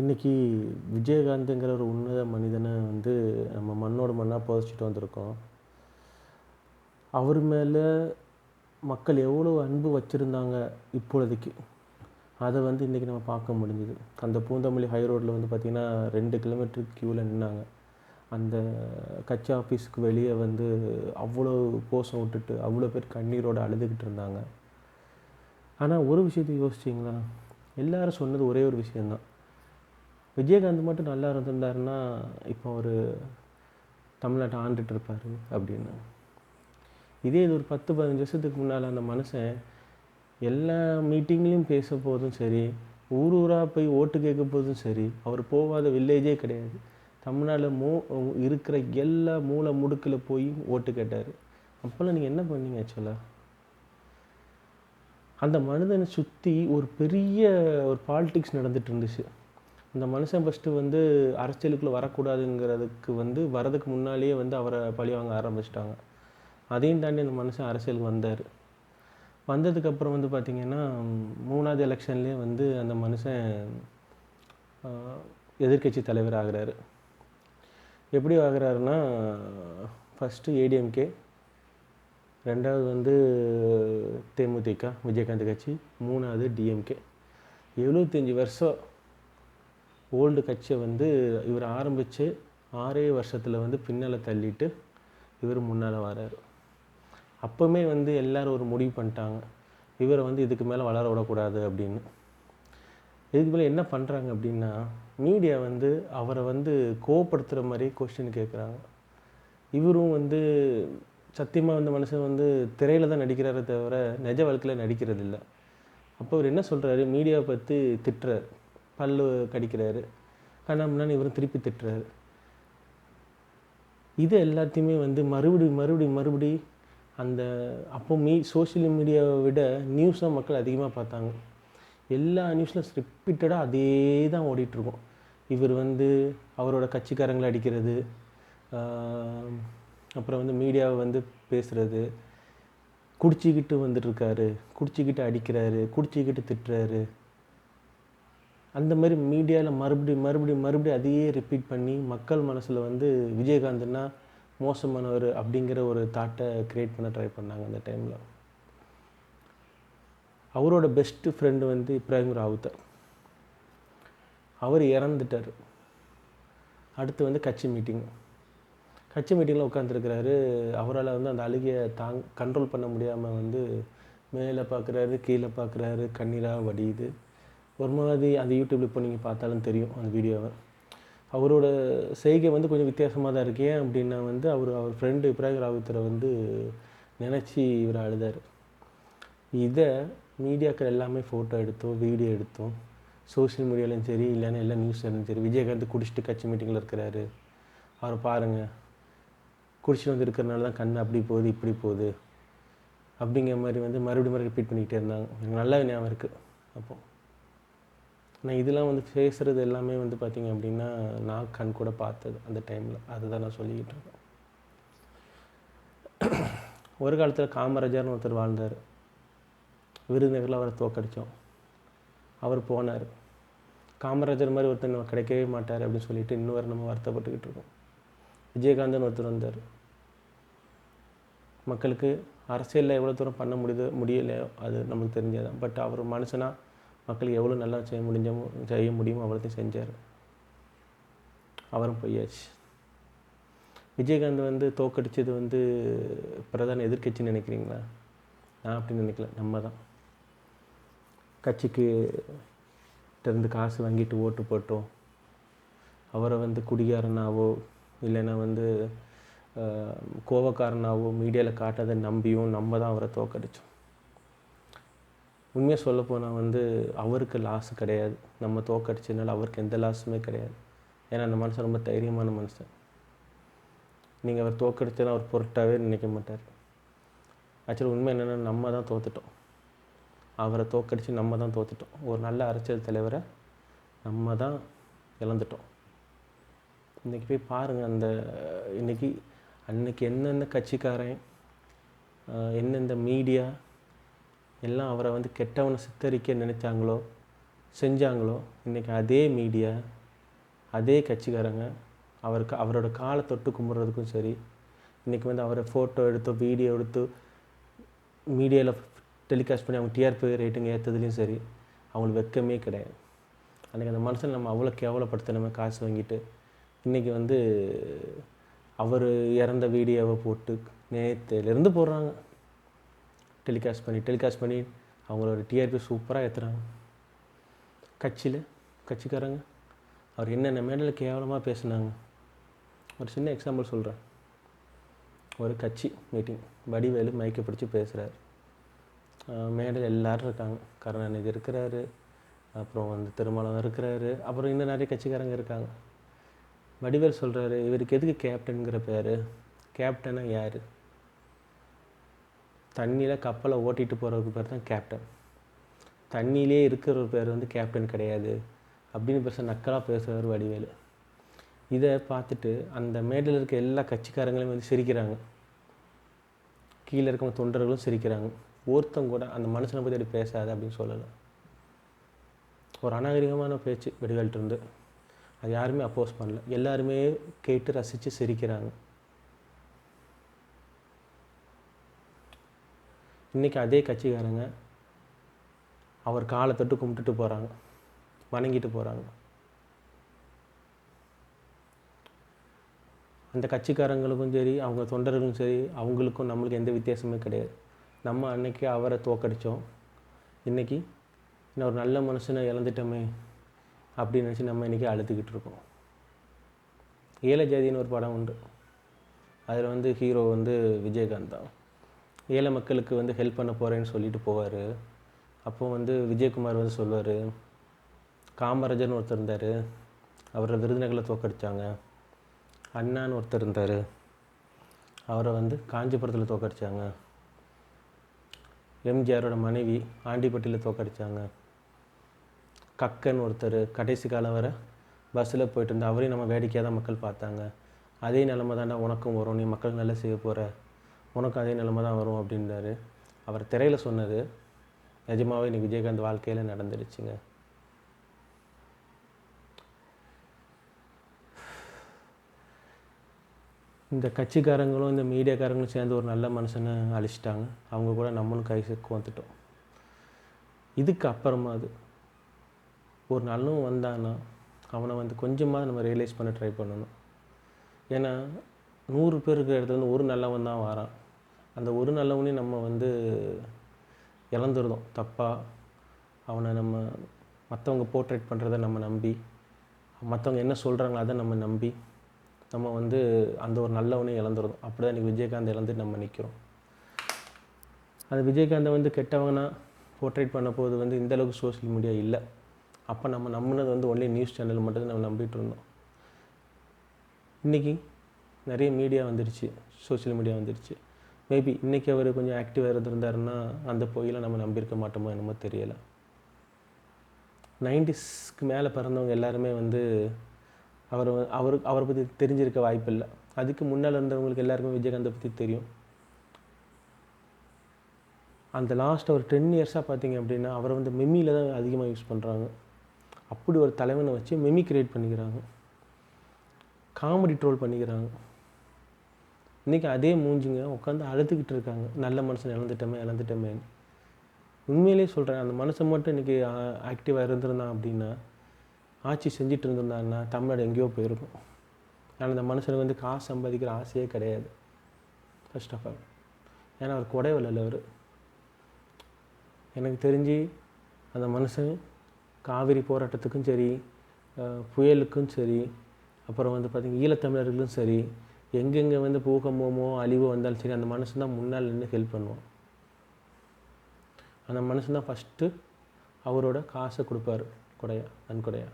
இன்றைக்கி விஜயகாந்துங்கிற ஒரு உன்னத மனிதனை வந்து நம்ம மண்ணோட மண்ணாக புதைச்சிட்டு வந்திருக்கோம். அவர் மேலே மக்கள் எவ்வளோ அன்பு வச்சுருந்தாங்க இப்பொழுதைக்கு? அதை வந்து இன்றைக்கி நம்ம பார்க்க முடிஞ்சுது. அந்த பூந்தமல்லி ஹை ரோட்டில் வந்து பார்த்திங்கன்னா ரெண்டு கிலோமீட்டர் க்யூவில் நின்னாங்க. அந்த கட்சி ஆஃபீஸுக்கு வெளியே வந்து அவ்வளோ கோஷம் விட்டுட்டு அவ்வளோ பேர் கண்ணீரோடு அழுதுகிட்டு இருந்தாங்க. ஆனால் ஒரு விஷயத்தை யோசிச்சிங்களா? எல்லோரும் சொன்னது ஒரே ஒரு விஷயந்தான் விஜயகாந்த் மட்டும் நல்லா இருந்திருந்தாருன்னா இப்போ ஒரு தமிழ்நாட்டை ஆண்டுட்டு இருப்பார் அப்படின்னு. இதே இது ஒரு பத்து பதினஞ்சு வருஷத்துக்கு முன்னால் அந்த மனுஷன் எல்லா மீட்டிங்லேயும் பேச போதும் சரி ஊர் ஊராக போய் ஓட்டு கேட்க போதும் சரி அவர் போகாத வில்லேஜே கிடையாது. தமிழ்நாட்டில் மூ இருக்கிற எல்லா மூளை முடுக்கில் போய் ஓட்டு கேட்டார். அப்போல்லாம் நீங்கள் என்ன பண்ணீங்க ஆக்சுவலாக அந்த மனிதனை சுற்றி ஒரு பெரிய ஒரு பாலிடிக்ஸ் நடந்துட்டு இருந்துச்சு. இந்த மனுஷன் ஃபஸ்ட்டு வந்து அரசியலுக்குள்ளே வரக்கூடாதுங்கிறதுக்கு வந்து வரதுக்கு முன்னாலேயே வந்து அவரை பழி வாங்க ஆரம்பிச்சிட்டாங்க. அதையும் தாண்டி அந்த மனுஷன் அரசியலுக்கு வந்தார். வந்ததுக்கப்புறம் வந்து பார்த்திங்கன்னா மூணாவது எலெக்ஷன்லேயே வந்து அந்த மனுஷன் எதிர்கட்சி தலைவர் ஆகிறாரு. எப்படி ஆகிறாருன்னா ஃபஸ்ட்டு ஏடிஎம்கே ரெண்டாவது வந்து தேமுதிக விஜயகாந்த் கட்சி மூணாவது டிஎம்கே எழுபத்தஞ்சி வருஷம் ஓல்டு கட்சியை வந்து இவர் ஆரம்பித்து ஆறே வருஷத்தில் வந்து பின்னால் தள்ளிட்டு இவர் முன்னால் வராரு. அப்போவுமே வந்து எல்லோரும் ஒரு முடிவு பண்ணிட்டாங்க. இவரை வந்து இதுக்கு மேலே வளர விடக்கூடாது அப்படின்னு. இதுக்கு மேலே என்ன பண்ணுறாங்க அப்படின்னா மீடியா வந்து அவரை வந்து கோவப்படுத்துகிற மாதிரி கொஸ்டின் கேட்குறாங்க இவரும் வந்து சத்தியமாக வந்து மனுஷன் வந்து திரையில் தான் நடிக்கிறாரே தவிர நிஜ வாழ்க்கையில் நடிக்கிறது இல்லை அப்போ அவர் என்ன சொல்கிறாரு மீடியாவை பற்றி திட்டுறாரு. பல்லு கடிக்கிறாரு. கண்ணாமண்ணான்னு இவரும் திருப்பி திட்டுறாரு. இது எல்லாத்தையுமே வந்து மறுபடி மறுபடி மறுபடி அந்த அப்போ மீ சோஷியல் மீடியாவை விட நியூஸ் தான் மக்கள் அதிகமாக பார்த்தாங்க. எல்லா நியூஸ்லாம் ரிப்பீட்டடாக அதே தான் ஓடிட்டுருக்கோம். இவர் வந்து அவரோட கட்சிக்காரங்களை அடிக்கிறது அப்புறம் வந்து மீடியாவை வந்து பேசுகிறது குடிச்சிக்கிட்டு வந்துட்டுருக்காரு குடிச்சிக்கிட்டு அடிக்கிறாரு குடிச்சிக்கிட்டு திட்டுறாரு. அந்த மாதிரி மீடியாவில் மறுபடியும் மறுபடியும் மறுபடியும் அதையே ரிப்பீட் பண்ணி மக்கள் மனசில் வந்து விஜயகாந்த்னா மோசமானவர் அப்படிங்கிற ஒரு தாட்டை க்ரியேட் பண்ண ட்ரை பண்ணாங்க அந்த டைமில் அவரோட பெஸ்ட்டு ஃப்ரெண்டு வந்து இப்ராஹிம் ராவுத்தர் அவர் இறந்துட்டார். அடுத்து வந்து கட்சி மீட்டிங் கட்சி மீட்டிங்கில் உட்காந்துருக்கிறாரு அவரால் வந்து அந்த அழுகையை தாங் கண்ட்ரோல் பண்ண முடியாமல் வந்து மேலே பார்க்குறாரு கீழே பார்க்குறாரு கண்ணீராக வடியுது. ஒரு மாதிரி அந்த யூடியூப்பில் இப்போ நீங்கள் பார்த்தாலும் தெரியும் அந்த வீடியோவை. அவரோட செய்கை வந்து கொஞ்சம் வித்தியாசமாக தான் இருக்கு. ஏன் அப்படின்னா வந்து அவர் அவர் ஃப்ரெண்டு இப்ராஹிம் ராவுத்தரை வந்து நினச்சி இவர் அழுதார். இதை மீடியாக்கள் எல்லாமே ஃபோட்டோ எடுத்தோம் வீடியோ எடுத்தோம் சோஷியல் மீடியாலையும் சரி இல்லைன்னா எல்லா நியூஸ்லையும் சரி விஜயகாந்த் குடிச்சிட்டு கட்சி மீட்டிங்கில் இருக்கிறாரு. அவரை பாருங்கள் குடிச்சிட்டு வந்து இருக்கிறனால தான் கண் அப்படி போகுது இப்படி போகுது. அப்படிங்கிற மாதிரி வந்து மறுபடியும் மறுபடியும் ரிப்பீட் பண்ணிக்கிட்டே இருந்தாங்க. எனக்கு நல்ல ஞாபகம் இருக்குது அப்போது நான் இதெல்லாம் வந்து பேசுகிறது எல்லாமே வந்து பார்த்திங்க அப்படின்னா நான் கண் கூட பார்த்தது அந்த டைமில் அதுதான் நான் சொல்லிக்கிட்டு இருக்கேன். ஒரு காலத்தில் காமராஜர்னு ஒருத்தர் வாழ்ந்தார். விருதுநகரில் அவரை தோக்கடித்தோம் அவர் போனார். காமராஜர் மாதிரி ஒருத்தர் நம்ம கிடைக்கவே மாட்டார் அப்படின்னு சொல்லிட்டு இன்னொரு நம்ம வருத்தப்பட்டுக்கிட்டு இருக்கோம். விஜயகாந்தன் ஒருத்தர் வந்தார். மக்களுக்கு அரசியலில் எவ்வளோ தூரம் பண்ண முடியுது முடியலையோ அது நமக்கு தெரிஞ்சதான் பட் அவர் மனுஷனாக மக்களுக்கு எவ்வளோ நல்லா செய்ய முடிஞ்சமோ செய்ய முடியுமோ அவ்வளோத்தையும் செஞ்சார். அவரும் பொய்யாச்சு. விஜயகாந்த் வந்து தோக்கடிச்சது வந்து பிரதான எதிர்கட்சின்னு நினைக்கிறீங்களா? நான் அப்படி நினைக்கல. நம்ம தான் கட்சிக்கு இருந்து காசு வாங்கிட்டு ஓட்டு போட்டோம். அவரை வந்து குடிகாரனாவோ இல்லைன்னா வந்து கோவக்காரனாவோ மீடியாவில் காட்டாத நம்பியும் நம்ம தான் அவரை தோக்கடிச்சோம். உண்மையாக சொல்லப்போனால் வந்து அவருக்கு லாஸ் கிடையாது. நம்ம தோக்கடிச்சதுனால அவருக்கு எந்த லாஸுமே கிடையாது. ஏன்னா அந்த மனுஷன் ரொம்ப தைரியமான மனுஷன். நீங்கள் அவர் தோக்கடிச்சதுனா அவர் பொருட்டாகவே நினைக்க மாட்டார். ஆக்சுவலி உண்மை என்னென்னா நம்ம தான் தோத்துட்டோம். அவரை தோக்கடித்து நம்ம தான் தோத்துட்டோம். ஒரு நல்ல அரசியல் தலைவரை நம்ம தான் இழந்துட்டோம். இன்றைக்கி போய் பாருங்கள் அந்த இன்றைக்கி அன்றைக்கி என்னென்ன கட்சிக்காரன் எந்தெந்த மீடியா எல்லாம் அவரை வந்து கெட்டவனை சித்தரிக்க நினைச்சாங்களோ செஞ்சாங்களோ இன்றைக்கி அதே மீடியா அதே கட்சிக்காரங்க அவருக்கு அவரோட காலை தொட்டு கும்பிட்றதுக்கும் சரி இன்றைக்கி வந்து அவரை ஃபோட்டோ எடுத்து வீடியோ எடுத்து மீடியாவில் டெலிகாஸ்ட் பண்ணி அவங்க டிஆர்பி ரேட்டிங் ஏற்றதுலேயும் சரி அவங்களுக்கு வெக்கமே கிடையாது. அன்றைக்கி அந்த மனசில் நம்ம அவ்வளோ கேவலப்படுத்தணுமே காசு வாங்கிட்டு இன்றைக்கி வந்து அவர் இறந்த வீடியோவை போட்டு நேற்றுலேருந்து போடுறாங்க. டெலிகாஸ்ட் பண்ணி டெலிகாஸ்ட் பண்ணி அவங்களோட டிஆர்பி சூப்பராக ஏற்றுறாங்க கட்சியில் கட்சிக்காரங்க அவர் என்னென்ன மேடலில் கேவலமாக பேசுனாங்க. ஒரு சின்ன எக்ஸாம்பிள் சொல்கிறேன் ஒரு கட்சி மீட்டிங் வடிவேலு மைக்கை பிடிச்சி பேசுகிறார் மேடல் எல்லோரும் இருக்காங்க. கருணாநிதி இருக்கிறாரு அப்புறம் வந்து திருமணம் இருக்கிறாரு அப்புறம் இன்னும் நிறைய கட்சிக்காரங்க இருக்காங்க. வடிவேல் சொல்கிறாரு இவருக்கு எதுக்கு கேப்டனுங்கிற பேர்? கேப்டனாக யார்? தண்ணியில் கப்பலை ஓட்டிகிட்டு போகிறதுக்கு பேர் தான் கேப்டன் தண்ணியிலே இருக்கிற ஒரு பேர் வந்து கேப்டன் கிடையாது அப்படின்னு பேச நக்கலாக பேசுகிறார் வடிவேலு. இதை பார்த்துட்டு அந்த மேடையில் இருக்க எல்லா கட்சிக்காரங்களையும் வந்து சிரிக்கிறாங்க. கீழே இருக்கவங்க தொண்டர்களும் சிரிக்கிறாங்க. ஒருத்தங்க கூட அந்த மனுஷனை பற்றி அப்படி பேசாது அப்படின்னு சொல்லலை. ஒரு அநாகரிகமான பேச்சு வடிவேல்ட்டு இருந்து. அது யாருமே அப்போஸ் பண்ணல. எல்லாருமே கேட்டு ரசித்து சிரிக்கிறாங்க. இன்றைக்கி அதே கட்சிக்காரங்க அவர் காலை தொட்டு கும்பிட்டுட்டு போகிறாங்க வணங்கிட்டு போகிறாங்க அந்த கட்சிக்காரங்களுக்கும் சரி அவங்க தொண்டர்களுக்கும் சரி அவங்களுக்கும் நம்மளுக்கு எந்த வித்தியாசமே கிடையாது. நம்ம அன்னைக்கு அவரை தோக்கடித்தோம் இன்றைக்கி இன்னும் ஒரு நல்ல மனுஷனை இழந்துட்டோமே அப்படின்னு நினச்சி நம்ம இன்றைக்கி அழுதுகிட்டு இருக்கோம். ஏழை ஜாதின்னு ஒரு படம் உண்டு. அதில் வந்து ஹீரோ வந்து விஜயகாந்த் தான். ஏழை மக்களுக்கு வந்து ஹெல்ப் பண்ண போகிறேன்னு சொல்லிட்டு போவார். அப்போ வந்து விஜயகுமார் வந்து சொல்வார் காமராஜர்னு ஒருத்தர் இருந்தார். அவரை விருதுநகரில் தோக்கடிச்சாங்க அண்ணான்னு ஒருத்தர் இருந்தார். அவரை வந்து காஞ்சிபுரத்தில் தோக்கடிச்சாங்க எம்ஜிஆரோட மனைவி ஆண்டிப்பட்டியில் தோக்கடிச்சாங்க கக்கன் ஒருத்தர் கடைசி காலம் வர பஸ்ஸில் போயிட்டு இருந்தா அவரையும் நம்ம வேடிக்கையாக தான் மக்கள் பார்த்தாங்க. அதே நிலமை தாண்டா உனக்கும் வரும். நீ மக்கள் நல்லா செய்ய போகிற உனக்கு அதே நிலைமை தான் வரும் அப்படின்றாரு. அவர் திரையில் சொன்னது நிஜமாவே இன்னைக்கு விஜயகாந்த் வாழ்க்கையில் நடந்துருச்சுங்க. இந்த கட்சிக்காரங்களும் இந்த மீடியாக்காரங்களும் சேர்ந்து ஒரு நல்ல மனுஷனை அழிச்சிட்டாங்க. அவங்க கூட நம்மளும் கை வந்துட்டோம் இதுக்கு அப்புறமா அது ஒரு நல்லவும் வந்தான்னா அவனை வந்து கொஞ்சமாக நம்ம ரியலைஸ் பண்ண ட்ரை பண்ணணும். ஏன்னா நூறு பேர் இருக்கிற இடத்துல வந்து ஒரு நல்லவன் தான் வரான். அந்த ஒரு நல்லவனையும் நம்ம வந்து இழந்துருதோம். தப்பாக அவனை நம்ம மற்றவங்க போர்ட்ரேட் பண்ணுறத நம்ம நம்பி மற்றவங்க என்ன சொல்கிறாங்களோ அதை நம்ம நம்பி நம்ம வந்து அந்த ஒரு நல்லவனையும் இழந்துருதோம். அப்படி தான் இன்றைக்கி விஜயகாந்த் இழந்து நம்ம நிற்கிறோம் அந்த விஜயகாந்தை வந்து கெட்டவங்கன்னா போர்ட்ரேட் பண்ண போது வந்து இந்த அளவுக்கு சோஷியல் மீடியா இல்லை. அப்போ நம்ம நம்பினது வந்து ஒன்லி நியூஸ் சேனல் மட்டும் நம்ம நம்பிட்டு இருந்தோம். இன்றைக்கி நிறைய மீடியா வந்துடுச்சு சோஷியல் மீடியா வந்துடுச்சு மேபி இன்றைக்கி அவர் கொஞ்சம் ஆக்டிவாக இருந்திருந்தாருன்னா அந்த பொய்யில நம்ம நம்பியிருக்க மாட்டோமோ என்னமோ தெரியலை. நைன்டிஸ்க்கு மேலே பிறந்தவங்க எல்லாருமே வந்து அவர் அவர் அவரை பற்றி தெரிஞ்சிருக்க வாய்ப்பில்லை அதுக்கு முன்னால் இருந்தவங்களுக்கு எல்லாருக்குமே விஜயகாந்தை பற்றி தெரியும். அந்த லாஸ்ட் ஒரு டென் இயர்ஸாக பார்த்தீங்க அப்படின்னா அவரை வந்து மெமியில் தான் அதிகமாக யூஸ் பண்ணுறாங்க அப்படி ஒரு தலைவனை வச்சு மெமி கிரியேட் பண்ணிக்கிறாங்க. காமெடி ட்ரோல் பண்ணிக்கிறாங்க. இன்றைக்கி அதே மூஞ்சிங்க உட்காந்து அழுதுகிட்டு இருக்காங்க. நல்ல மனுஷன் இழந்துட்டோமே இழந்துட்டோமேன்னு. உண்மையிலே சொல்கிறேன் அந்த மனுஷன் மட்டும் இன்றைக்கி ஆக்டிவாக இருந்திருந்தான் அப்படின்னா ஆட்சி செஞ்சுட்டு இருந்திருந்தாங்கன்னா தமிழ்நாடு எங்கேயோ போயிருக்கும். ஆனால் அந்த மனுஷனுக்கு வந்து காசு சம்பாதிக்கிற ஆசையே கிடையாது. ஃபர்ஸ்ட் ஆஃப் ஆல் ஏன்னா அவர் குடைவல அவர். எனக்கு தெரிஞ்சு அந்த மனுஷன் காவிரி போராட்டத்துக்கும் சரி புயலுக்கும் சரி அப்புறம் வந்து பார்த்திங்க ஈழத்தமிழர்களும் சரி எங்கெங்கே வந்து பூகம்பமோ அழிவோ வந்தாலும் சரி அந்த மனுஷன் தான் முன்னால் நின்று ஹெல்ப் பண்ணுவான். அந்த மனுஷன் தான் ஃபஸ்ட்டு அவரோட காசை கொடுப்பாரு கொடையா நன்கொடையா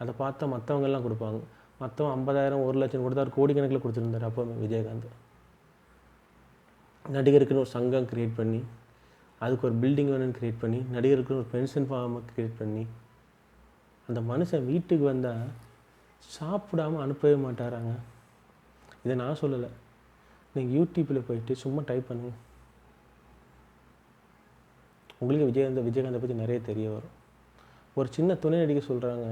அதை பார்த்தா மற்றவங்கெல்லாம் கொடுப்பாங்க. மற்றவன் ஐம்பதாயிரம் ஒரு லட்சம் கொடுத்தாரு கோடிக்கணக்கில் கொடுத்துருந்தாரு அப்போ விஜயகாந்த். நடிகருக்குன்னு ஒரு சங்கம் க்ரியேட் பண்ணி அதுக்கு ஒரு பில்டிங் வேணும்னு க்ரியேட் பண்ணி நடிகருக்குன்னு ஒரு பென்ஷன் ஃபார்மை க்ரியேட் பண்ணி அந்த மனுஷன் வீட்டுக்கு வந்தால் சாப்பிடாம அனுப்பவே மாட்டாராங்க. இதை நான் சொல்லலை. நீங்கள் யூடியூப்பில் போயிட்டு சும்மா டைப் பண்ணுங்கள் உங்களுக்கு விஜயகாந்த் விஜயகாந்தை பற்றி நிறைய தெரிய வரும். ஒரு சின்ன துணை நடிக்க சொல்கிறாங்க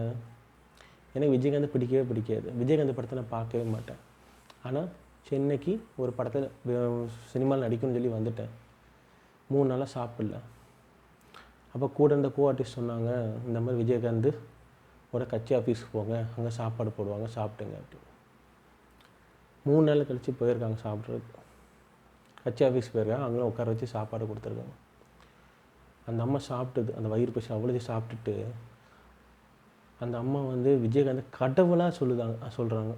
எனக்கு விஜயகாந்த் பிடிக்கவே பிடிக்காது. விஜயகாந்த் படத்தை நான் பார்க்கவே மாட்டேன். ஆனால் சென்னைக்கு ஒரு படத்தில் சினிமாவில் நடிக்கணும்னு சொல்லி வந்துட்டேன். மூணு நாளாக சாப்பிடல. அப்போ கூட இருந்த கோ ஆர்டிஸ்ட் சொன்னாங்க இந்த மாதிரி விஜயகாந்த் ஒரு கட்சி ஆஃபீஸ்க்கு போங்க. அங்கே சாப்பாடு போடுவாங்க சாப்பிட்டுங்க அப்படின்னு மூணு நாள் கழித்து போயிருக்காங்க சாப்பிட்றதுக்கு. கட்சி ஆஃபீஸ் போயிருக்காங்க அங்கே உட்கார வச்சு சாப்பாடு கொடுத்துருக்காங்க. அந்த அம்மா சாப்பிட்டது அந்த வயிறு பசி அவ்வளோதையும் சாப்பிட்டுட்டு அந்த அம்மா வந்து விஜயகாந்த் கடவுளாக சொல்லுதாங்க சொல்கிறாங்க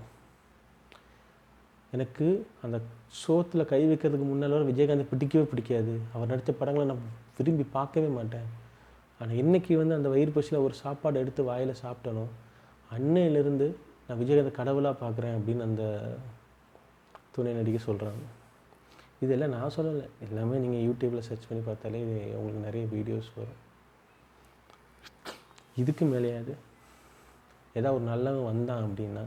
எனக்கு அந்த சோத்தில் கை வைக்கிறதுக்கு முன்னால் விஜயகாந்த் பிடிக்கவே பிடிக்காது. அவர் நடித்த படங்களை நான் விரும்பி பார்க்கவே மாட்டேன். ஆனால் இன்றைக்கி வந்து அந்த வயிறு பசியில் ஒரு சாப்பாடு எடுத்து வாயில் சாப்பிட்டனோ அன்னையிலேருந்து நான் விஜயகாந்த் கடவுளாக பார்க்குறேன் அப்படின்னு அந்த துணை நடிக்க சொல்கிறாங்க இதெல்லாம் நான் சொல்லலை. எல்லாமே நீங்கள் யூடியூப்பில் சர்ச் பண்ணி பார்த்தாலே இது உங்களுக்கு நிறைய வீடியோஸ் வரும். இதுக்கு மேலேயாது ஏதாவது ஒரு நல்லவன் வந்தான் அப்படின்னா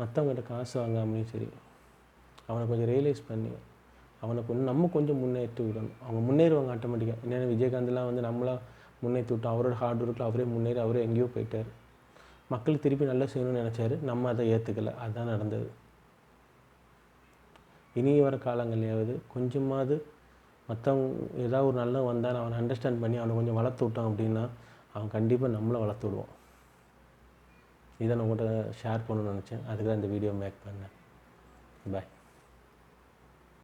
மற்றவங்ககிட்ட காசு வாங்காமலையும் சரி அவனை கொஞ்சம் ரியலைஸ் பண்ணி அவனை கொஞ்சம் நம்ம கொஞ்சம் முன்னேற்றி விடணும். அவங்க முன்னேறுவாங்க ஆட்டோமேட்டிக்காக என்னென்ன விஜயகாந்த்லாம் வந்து நம்மளாக முன்னேற்றி விட்டோம். அவரோட ஹார்ட் ஒர்க்கில் அவரே முன்னேறி அவரே எங்கேயோ போயிட்டார். மக்களுக்கு திருப்பி நல்லா செய்யணும்னு நினச்சாரு. நம்ம அதை ஏற்றுக்கல அதுதான் நடந்தது. இனி வர காலங்களையாவது கொஞ்சமாவது மற்றவங்க ஏதாவது ஒரு நல்ல வந்தால் அவனை அண்டர்ஸ்டாண்ட் பண்ணி அவனை கொஞ்சம் வளர்த்து விட்டான் அப்படின்னா அவன் கண்டிப்பாக நம்மளை வளர்த்து விடுவான். இதை நான் உங்கள்கிட்ட ஷேர் பண்ணணும்னு நினச்சேன். அதுக்கு தான் இந்த வீடியோ மேக் பண்ணேன். பாய்